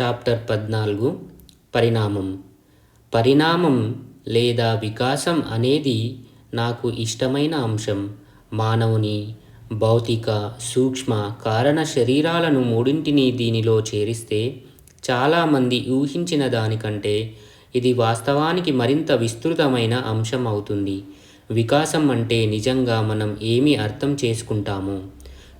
Chapter పద్నాలుగు. పరిణామం. పరిణామం లేదా వికాసం అనేది నాకు ఇష్టమైన అంశం. మానవుని భౌతిక సూక్ష్మ కారణ శరీరాలను మూడింటిని దీనిలో చేరిస్తే చాలామంది ఊహించిన దానికంటే ఇది వాస్తవానికి మరింత విస్తృతమైన అంశం అవుతుంది. వికాసం అంటే నిజంగా మనం ఏమి అర్థం చేసుకుంటాము?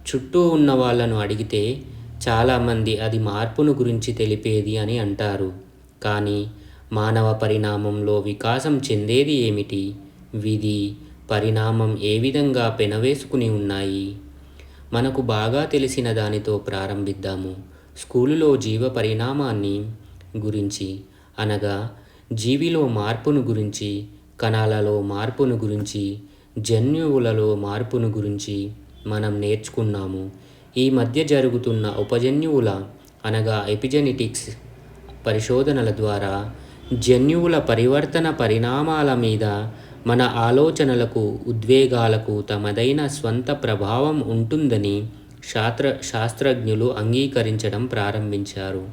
చుట్టూ ఉన్న వాళ్ళను అడిగితే చాలామంది అది మార్పును గురించి తెలిపేది అని అంటారు. కానీ మానవ పరిణామంలో వికాసం చెందేది ఏమిటి? విధి పరిణామం ఏ విధంగా పెనవేసుకుని ఉన్నాయి? మనకు బాగా తెలిసిన దానితో ప్రారంభిద్దాము. స్కూలులో జీవ పరిణామాన్ని గురించి అనగా జీవిలో మార్పును గురించి కణాలలో మార్పును గురించి జన్యువులలో మార్పును గురించి మనం నేర్చుకున్నాము. ఈ మధ్య జరుగుతున్న ఉపజన్యువుల అనగా ఎపిజెనెటిక్స్ పరిశోధనల ద్వారా జన్యువుల పరివర్తన పరిణామాల మీద మన ఆలోచనలకు ఉద్వేగాలకు తమదైన స్వంత ప్రభావం ఉంటుందని శాస్త్ర శాస్త్రజ్ఞులు అంగీకరించడం ప్రారంభించారు.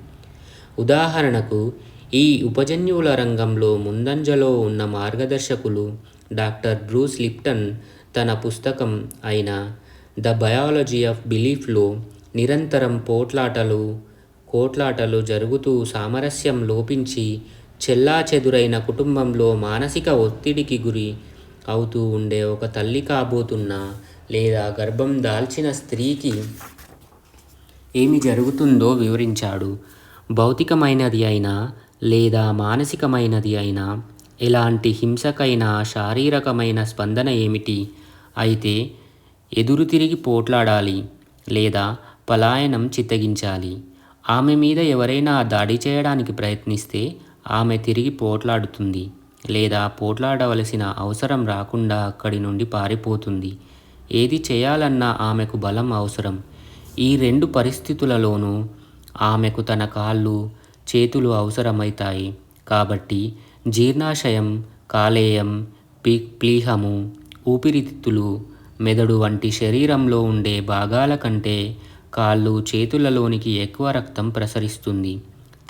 ఉదాహరణకు ఈ ఉపజన్యువుల రంగంలో ముందంజలో ఉన్న మార్గదర్శకులు డాక్టర్ బ్రూస్ లిప్టన్ తన పుస్తకం అయిన ద బయాలజీ ఆఫ్ బిలీఫ్లో నిరంతరం పోట్లాటలు కోట్లాటలు జరుగుతూ సామరస్యం లోపించి చెల్లాచెదురైన కుటుంబంలో మానసిక ఒత్తిడికి గురి అవుతూ ఉండే ఒక తల్లి కాబోతున్న లేదా గర్భం దాల్చిన స్త్రీకి ఏమి జరుగుతుందో వివరించాడు. భౌతికమైనది అయినా లేదా మానసికమైనది అయినా ఎలాంటి హింసకైనా శారీరకమైన స్పందన ఏమిటి? అయితే ఎదురు తిరిగి పోట్లాడాలి లేదా పలాయనం చిత్తగించాలి. ఆమె మీద ఎవరైనా దాడి చేయడానికి ప్రయత్నిస్తే ఆమె తిరిగి పోట్లాడుతుంది లేదా పోట్లాడవలసిన అవసరం రాకుండా అక్కడి నుండి పారిపోతుంది. ఏది చేయాలన్నా ఆమెకు బలం అవసరం. ఈ రెండు పరిస్థితులలోనూ ఆమెకు తన కాళ్ళు చేతులు అవసరమవుతాయి కాబట్టి జీర్ణాశయం కాలేయం పీ ప్లీహము ఊపిరితిత్తులు మెదడు వంటి శరీరంలో ఉండే భాగాల కంటే కాళ్ళు చేతులలోనికి ఎక్కువ రక్తం ప్రసరిస్తుంది.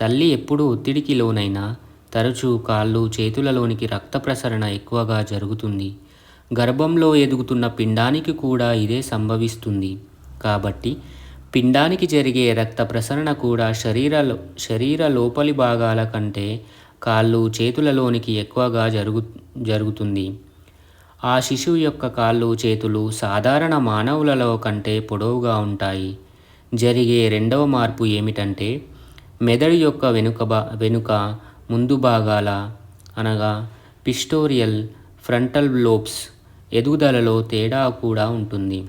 తల్లి ఎప్పుడు ఒత్తిడికి లోనైనా తరచూ కాళ్ళు చేతులలోనికి రక్త ప్రసరణ ఎక్కువగా జరుగుతుంది. గర్భంలో ఎదుగుతున్న పిండానికి కూడా ఇదే సంభవిస్తుంది. కాబట్టి పిండానికి జరిగే రక్త ప్రసరణ కూడా శరీరలో శరీర లోపలి భాగాల కంటే కాళ్ళు చేతులలోనికి ఎక్కువగా జరుగు జరుగుతుంది. ఆ శిశువు యొక్క కాళ్ళు చేతులు సాధారణ మానవులలో కంటే పొడవుగా ఉంటాయి. జరిగే రెండవ మార్పు ఏమిటంటే మెదడు యొక్క వెనుక బా వెనుక ముందు భాగాల అనగా పిస్టోరియల్ ఫ్రంటల్ లోబ్స్ ఎదుగుదలలో తేడా కూడా ఉంటుంది.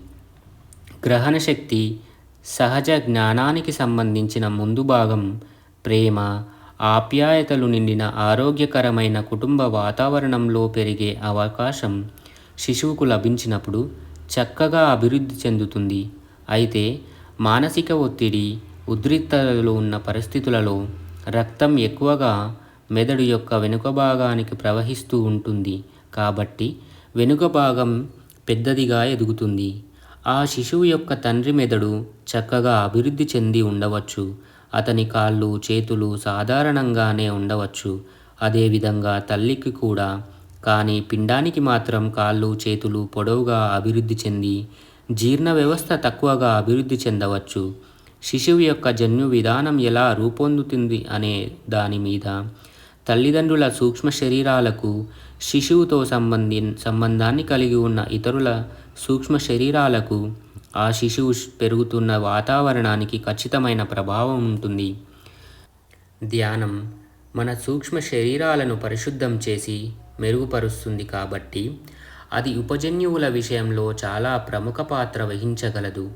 గ్రహణ శక్తి సహజ జ్ఞానానికి సంబంధించిన ముందు భాగం ప్రేమ ఆప్యాయతలు నిండిన ఆరోగ్యకరమైన కుటుంబ వాతావరణంలో పెరిగే అవకాశం శిశువుకు లభించినప్పుడు చక్కగా అభివృద్ధి చెందుతుంది. అయితే మానసిక ఒత్తిడి ఉద్రిక్తతలు ఉన్న పరిస్థితులలో రక్తం ఎక్కువగా మెదడు యొక్క వెనుక భాగానికి ప్రవహిస్తూ ఉంటుంది. కాబట్టి వెనుక భాగం పెద్దదిగా ఎదుగుతుంది. ఆ శిశువు యొక్క తండ్రి మెదడు చక్కగా అభివృద్ధి చెంది ఉండవచ్చు. అతని కాళ్ళు చేతులు సాధారణంగానే ఉండవచ్చు. అదేవిధంగా తల్లికి కూడా కానీ పిండానికి మాత్రం కాళ్ళు చేతులు పొడవుగా అభివృద్ధి చెంది జీర్ణ వ్యవస్థ తక్కువగా అభివృద్ధి చెందవచ్చు. శిశువు యొక్క జన్యు విధానం ఎలా రూపొందుతుంది అనే దాని మీద తల్లిదండ్రుల సూక్ష్మ శరీరాలకు శిశువుతో సంబంధి సంబంధాన్ని కలిగి ఉన్న ఇతరుల సూక్ష్మ శరీరాలకు ఆ శిశువు పెరుగుతున్న వాతావరణానికి ఖచ్చితమైన ప్రభావం ఉంటుంది. ధ్యానం. మన సూక్ష్మ శరీరాలను పరిశుద్ధం చేసి మెరుగుపరుస్తుంది కాబట్టి అది ఉపజన్యువుల విషయంలో చాలా ప్రముఖ పాత్ర వహించగలదు.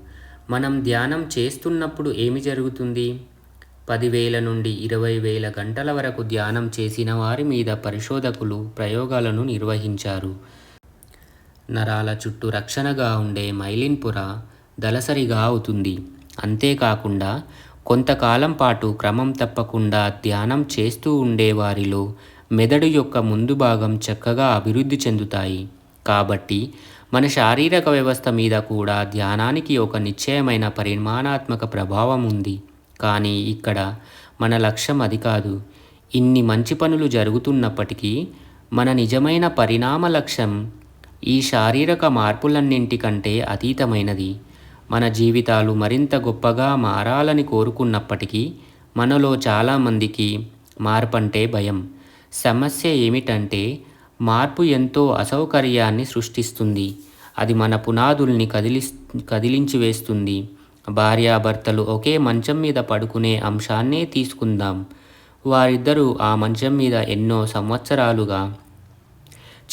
మనం ధ్యానం చేస్తున్నప్పుడు ఏమి జరుగుతుంది? పదివేల నుండి ఇరవై వేల గంటల వరకు ధ్యానం చేసిన వారి మీద పరిశోధకులు ప్రయోగాలను నిర్వహించారు. నరాల చుట్టూ రక్షణగా ఉండే మైలిన్ పొర దలసరిగా అవుతుంది. అంతేకాకుండా కొంతకాలం పాటు క్రమం తప్పకుండా ధ్యానం చేస్తూ ఉండే వారిలో మెదడు యొక్క ముందు భాగం చక్కగా అభివృద్ధి చెందుతాయి. కాబట్టి మన శారీరక వ్యవస్థ మీద కూడా ధ్యానానికి ఒక నిశ్చయమైన పరిమాణాత్మక ప్రభావం ఉంది. కానీ ఇక్కడ మన లక్ష్యం అది కాదు. ఇన్ని మంచి పనులు జరుగుతున్నప్పటికీ మన నిజమైన పరిణామ లక్ష్యం ఈ శారీరక మార్పులన్నింటికంటే అతీతమైనది. మన జీవితాలు మరింత గొప్పగా మారాలని కోరుకున్నప్పటికీ మనలో చాలామందికి మార్పంటే భయం. సమస్య ఏమిటంటే మార్పు ఎంతో అసౌకర్యాన్ని సృష్టిస్తుంది. అది మన పునాదుల్ని కదిలి కదిలించి వేస్తుంది. భార్యాభర్తలు ఒకే మంచం మీద పడుకునే అంశాన్నే తీసుకుందాం. వారిద్దరూ ఆ మంచం మీద ఎన్నో సంవత్సరాలుగా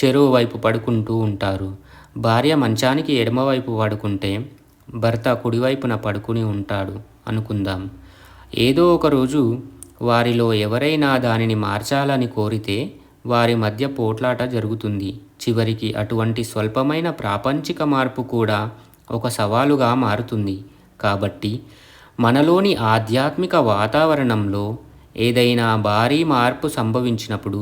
చెరువు వైపు పడుకుంటూ ఉంటారు. భార్య మంచానికి ఎడమవైపు పడుకుంటే భర్త కుడివైపున పడుకుని ఉంటాడు అనుకుందాం. ఏదో ఒక రోజు వారిలో ఎవరైనా దానిని మార్చాలని కోరితే వారి మధ్య పోట్లాట జరుగుతుంది. చివరికి అటువంటి స్వల్పమైన ప్రాపంచిక మార్పు కూడా ఒక సవాలుగా మారుతుంది. కాబట్టి మనలోని ఆధ్యాత్మిక వాతావరణంలో ఏదైనా భారీ మార్పు సంభవించినప్పుడు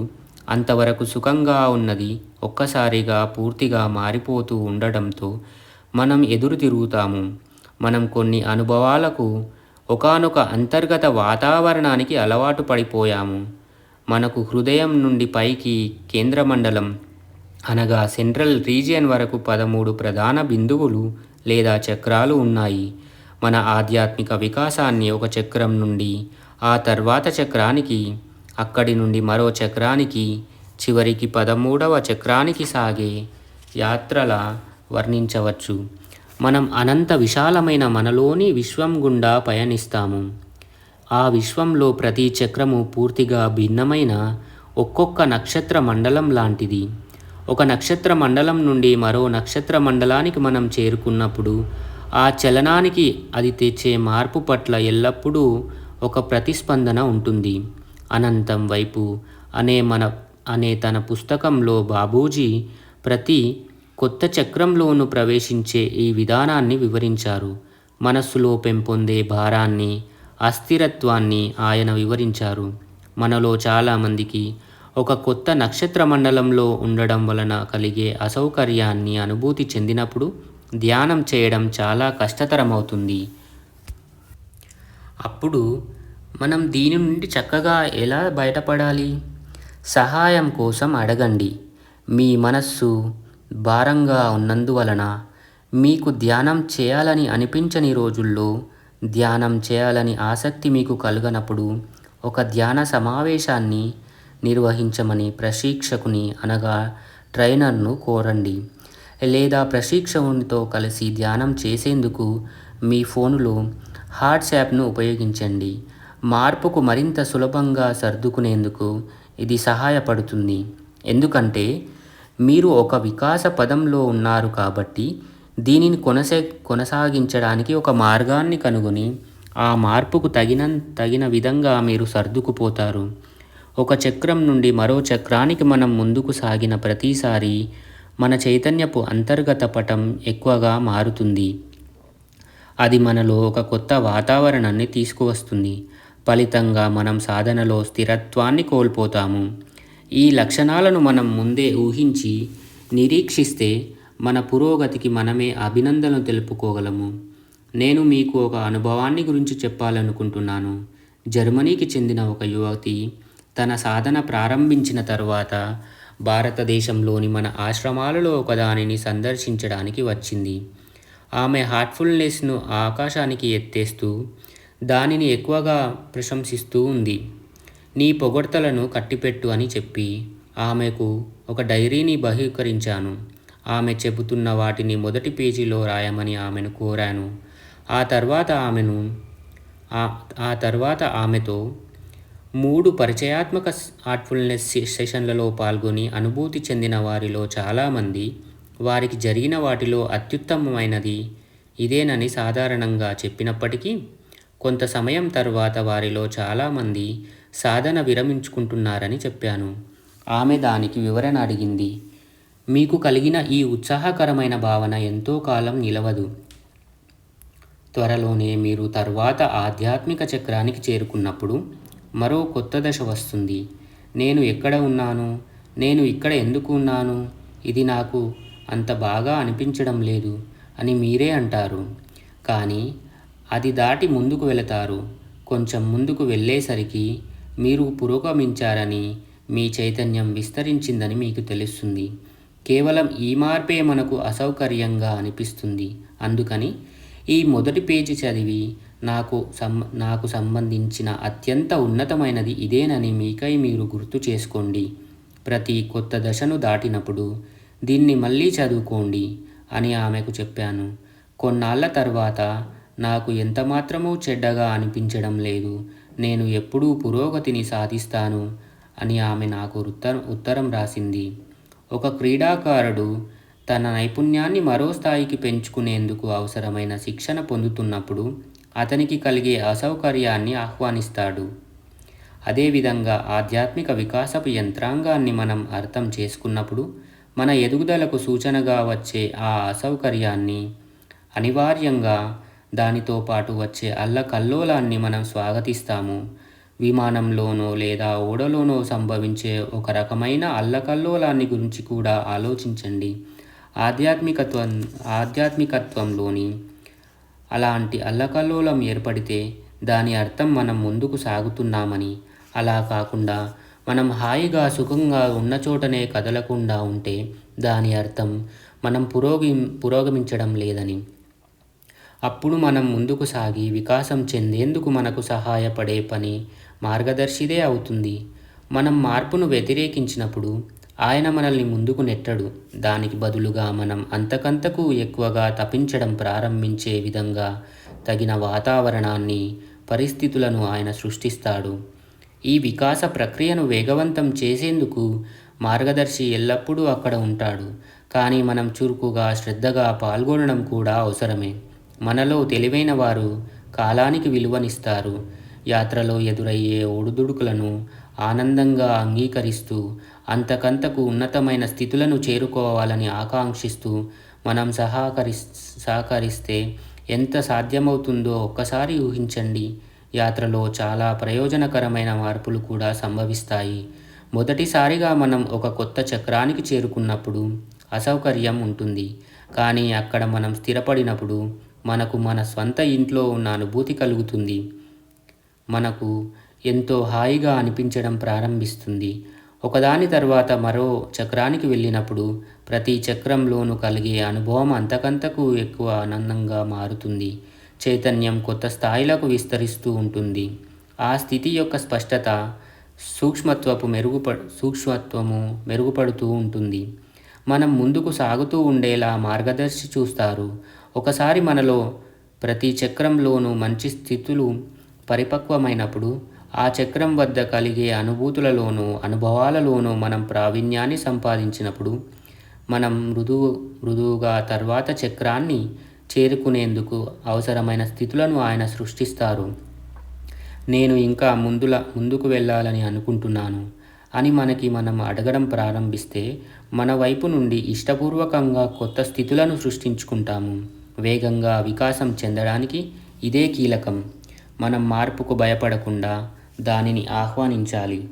అంతవరకు సుఖంగా ఉన్నది ఒక్కసారిగా పూర్తిగా మారిపోతూ ఉండడంతో మనం ఎదురు తిరుగుతాము మనం కొన్ని అనుభవాలకు ఒకనొక అంతర్గత వాతావరణానికి అలవాటు పడిపోయాము. మనకు హృదయం నుండి పైకి కేంద్రమండలం అనగా సెంట్రల్ రీజియన్ వరకు పదమూడు ప్రధాన బిందువులు లేదా చక్రాలు ఉన్నాయి. మన ఆధ్యాత్మిక వికాసాన్ని ఒక చక్రం నుండి ఆ తర్వాత చక్రానికి అక్కడి నుండి మరో చక్రానికి చివరికి పదమూడవ చక్రానికి సాగే యాత్రల వర్ణించవచ్చు. మనం అనంత విశాలమైన మనలోని విశ్వం గుండా పయనిస్తాము. ఆ విశ్వంలో ప్రతి చక్రము పూర్తిగా భిన్నమైన ఒక్కొక్క నక్షత్ర మండలం లాంటిది. ఒక నక్షత్ర మండలం నుండి మరో నక్షత్ర మండలానికి మనం చేరుకున్నప్పుడు ఆ చలనానికి అది తెచ్చే మార్పు పట్ల ఎల్లప్పుడూ ఒక ప్రతిస్పందన ఉంటుంది. అనంతం వైపు అనే మన అనే తన పుస్తకంలో బాబూజీ ప్రతి కొత్త చక్రంలోనూ ప్రవేశించే ఈ విధానాన్ని వివరించారు. మనస్సులో పెంపొందే భారాన్ని అస్థిరత్వాన్ని ఆయన వివరించారు. మనలో చాలామందికి ఒక కొత్త నక్షత్ర మండలంలో ఉండడం వలన కలిగే అసౌకర్యాన్ని అనుభూతి చెందినప్పుడు ధ్యానం చేయడం చాలా కష్టతరమవుతుంది. అప్పుడు మనం దీని నుండి చక్కగా ఎలా బయటపడాలి? సహాయం కోసం అడగండి. మీ మనస్సు భారంగా ఉన్నందువలన మీకు ధ్యానం చేయాలని అనిపించని రోజుల్లో ధ్యానం చేయాలని ఆసక్తి మీకు కలుగనప్పుడు ఒక ధ్యాన సమావేశాన్ని నిర్వహించమని ప్రశిక్షకుని అనగా ట్రైనర్ను కోరండి. లేదా ప్రశిక్షకునితో కలిసి ధ్యానం చేసేందుకు మీ ఫోనులో హాట్స్ యాప్ను ఉపయోగించండి. మార్పుకు మరింత సులభంగా సర్దుకునేందుకు ఇది సహాయపడుతుంది. ఎందుకంటే మీరు ఒక వికాస పదంలో ఉన్నారు కాబట్టి దీనిని కొనసే కొనసాగించడానికి ఒక మార్గాన్ని కనుగొని ఆ మార్పుకు తగిన తగిన విధంగా మీరు సర్దుకుపోతారు. ఒక చక్రం నుండి మరో చక్రానికి మనం ముందుకు సాగిన ప్రతిసారి మన చైతన్యపు అంతర్గత పటం ఎక్కువగా మారుతుంది. అది మనలో ఒక కొత్త వాతావరణాన్ని తీసుకువస్తుంది. ఫలితంగా మనం సాధనలో స్థిరత్వాన్ని కోల్పోతాము. ఈ లక్షణాలను మనం ముందే ఊహించి నిరీక్షిస్తే మన పురోగతికి మనమే అభినందనలు తెలుపుకోగలము. నేను మీకు ఒక అనుభవాన్ని గురించి చెప్పాలనుకుంటున్నాను. జర్మనీకి చెందిన ఒక యువతి తన సాధన ప్రారంభించిన తరువాత భారతదేశంలోని మన ఆశ్రమాలలో ఒకదానిని సందర్శించడానికి వచ్చింది. ఆమె హార్ట్ఫుల్నెస్ను ఆకాశానికి ఎత్తేస్తూ దానిని ఎక్కువగా ప్రశంసిస్తూ ఉంది. నీ పొగడ్తలను కట్టిపెట్టు అని చెప్పి ఆమెకు ఒక డైరీని బహీకరించాను ఆమె చెబుతున్న వాటిని మొదటి పేజీలో రాయమని ఆమెను కోరాను. ఆ తర్వాత ఆమెను ఆ తర్వాత ఆమెతో మూడు పరిచయాత్మక హార్ట్ఫుల్నెస్ సెషన్లలో పాల్గొని అనుభూతి చెందిన వారిలో చాలామంది వారికి జరిగిన వాటిలో అత్యుత్తమమైనది ఇదేనని సాధారణంగా చెప్పినప్పటికీ కొంత సమయం తర్వాత వారిలో చాలామంది సాధన విరమించుకుంటున్నారని చెప్పాను. ఆమె దానికి వివరణ అడిగింది. మీకు కలిగిన ఈ ఉత్సాహకరమైన భావన ఎంతో కాలం నిలవదు. త్వరలోనే మీరు తర్వాత ఆధ్యాత్మిక చక్రానికి చేరుకున్నప్పుడు మరో కొత్త దశ వస్తుంది. నేను ఎక్కడ ఉన్నాను? నేను ఇక్కడ ఎందుకు ఉన్నాను? ఇది నాకు అంత బాగా అనిపించడం లేదు అని మీరే అంటారు. కానీ అది దాటి ముందుకు వెళతారు. కొంచెం ముందుకు వెళ్ళేసరికి మీరు పురోగమించారని మీ చైతన్యం విస్తరించిందని మీకు తెలుస్తుంది. కేవలం ఈ మార్పే మనకు అసౌకర్యంగా అనిపిస్తుంది. అందుకని ఈ మొదటి పేజీ చదివి నాకు సం నాకు సంబంధించిన అత్యంత ఉన్నతమైనది ఇదేనని మీకై మీరు గుర్తు చేసుకోండి. ప్రతి కొత్త దశను దాటినప్పుడు దీన్ని మళ్ళీ చదువుకోండి అని ఆమెకు చెప్పాను. కొన్నాళ్ళ తర్వాత నాకు ఎంతమాత్రమూ చెడ్డగా అనిపించడం లేదు. నేను ఎప్పుడూ పురోగతిని సాధిస్తాను అని ఆమె నాకు ఉత్తరం ఉత్తరం రాసింది. ఒక క్రీడాకారుడు తన నైపుణ్యాన్ని మరో స్థాయికి పెంచుకునేందుకు అవసరమైన శిక్షణ పొందుతున్నప్పుడు అతనికి కలిగే అసౌకర్యాన్ని ఆహ్వానిస్తాడు. అదేవిధంగా ఆధ్యాత్మిక వికాసపు యంత్రాంగాన్ని మనం అర్థం చేసుకున్నప్పుడు మన ఎదుగుదలకు సూచనగా వచ్చే ఆ అసౌకర్యాన్ని అనివార్యంగా దానితో పాటు వచ్చే అల్లకల్లోలాన్ని మనం స్వాగతిస్తాము. విమానంలోనో లేదా ఓడలోనో సంభవించే ఒక రకమైన అల్లకల్లోలాన్ని గురించి కూడా ఆలోచించండి. ఆధ్యాత్మికత్వం ఆధ్యాత్మికత్వంలోని అలాంటి అల్లకల్లోలం ఏర్పడితే దాని అర్థం మనం ముందుకు సాగుతున్నామని. అలా కాకుండా మనం హాయిగా సుఖంగా ఉన్న చోటనే కదలకుండా ఉంటే దాని అర్థం మనం పురోగి పురోగమించడం లేదని. అప్పుడు మనం ముందుకు సాగి వికాసం చెందేందుకు మనకు సహాయపడే పని మార్గదర్శిదే అవుతుంది. మనం మార్పును వ్యతిరేకించినప్పుడు ఆయన మనల్ని ముందుకు నెట్టడు. దానికి బదులుగా మనం అంతకంతకు ఎక్కువగా తపించడం ప్రారంభించే విధంగా తగిన వాతావరణాన్ని పరిస్థితులను ఆయన సృష్టిస్తాడు. ఈ వికాస ప్రక్రియను వేగవంతం చేసేందుకు మార్గదర్శి ఎల్లప్పుడూ అక్కడ ఉంటాడు. కానీ మనం చురుకుగా శ్రద్ధగా పాల్గొనడం కూడా అవసరమే. మనలో తెలివైన వారు కాలానికి విలువనిస్తారు. యాత్రలో ఎదురయ్యే ఒడుదుడుకులను ఆనందంగా అంగీకరిస్తూ అంతకంతకు ఉన్నతమైన స్థితులను చేరుకోవాలని ఆకాంక్షిస్తూ మనం సహకరి సహకరిస్తే ఎంత సాధ్యమవుతుందో ఒక్కసారి ఊహించండి. యాత్రలో చాలా ప్రయోజనకరమైన మార్పులు కూడా సంభవిస్తాయి. మొదటిసారిగా మనం ఒక కొత్త చక్రానికి చేరుకున్నప్పుడు అసౌకర్యం ఉంటుంది. కానీ అక్కడ మనం స్థిరపడినప్పుడు మనకు మన స్వంత ఇంట్లో ఉన్న అనుభూతి కలుగుతుంది. మనకు ఎంతో హాయిగా అనిపించడం ప్రారంభిస్తుంది. ఒకదాని తర్వాత మరో చక్రానికి వెళ్ళినప్పుడు ప్రతి చక్రంలోనూ కలిగే అనుభవం అంతకంతకు ఎక్కువ ఆనందంగా మారుతుంది. చైతన్యం కొత్త స్థాయిలకు విస్తరిస్తూ ఉంటుంది. ఆ స్థితి యొక్క స్పష్టత సూక్ష్మత్వపు మెరుగుప సూక్ష్మత్వము మెరుగుపడుతూ ఉంటుంది. మనం ముందుకు సాగుతూ ఉండేలా మార్గదర్శి చూస్తారు. ఒకసారి మనలో ప్రతి చక్రంలోనూ మంచి స్థితులు పరిపక్వమైనప్పుడు ఆ చక్రం వద్ద కలిగే అనుభూతులలోనూ అనుభవాలలోనూ మనం ప్రావీణ్యాన్ని సంపాదించినప్పుడు మనం మృదువు మృదువుగా తర్వాత చక్రాన్ని చేరుకునేందుకు అవసరమైన స్థితులను ఆయన సృష్టిస్తారు. నేను ఇంకా ముందుల ముందుకు వెళ్ళాలని అనుకుంటున్నాను అని మనకి మనం అడగడం ప్రారంభిస్తే మన వైపు నుండి ఇష్టపూర్వకంగా కొత్త స్థితులను సృష్టించుకుంటాము. వేగంగా వికాసం చెందడానికి ఇదే కీలకం. మనం మార్పుకు భయపడకుండా దానిని ఆహ్వానించాలి.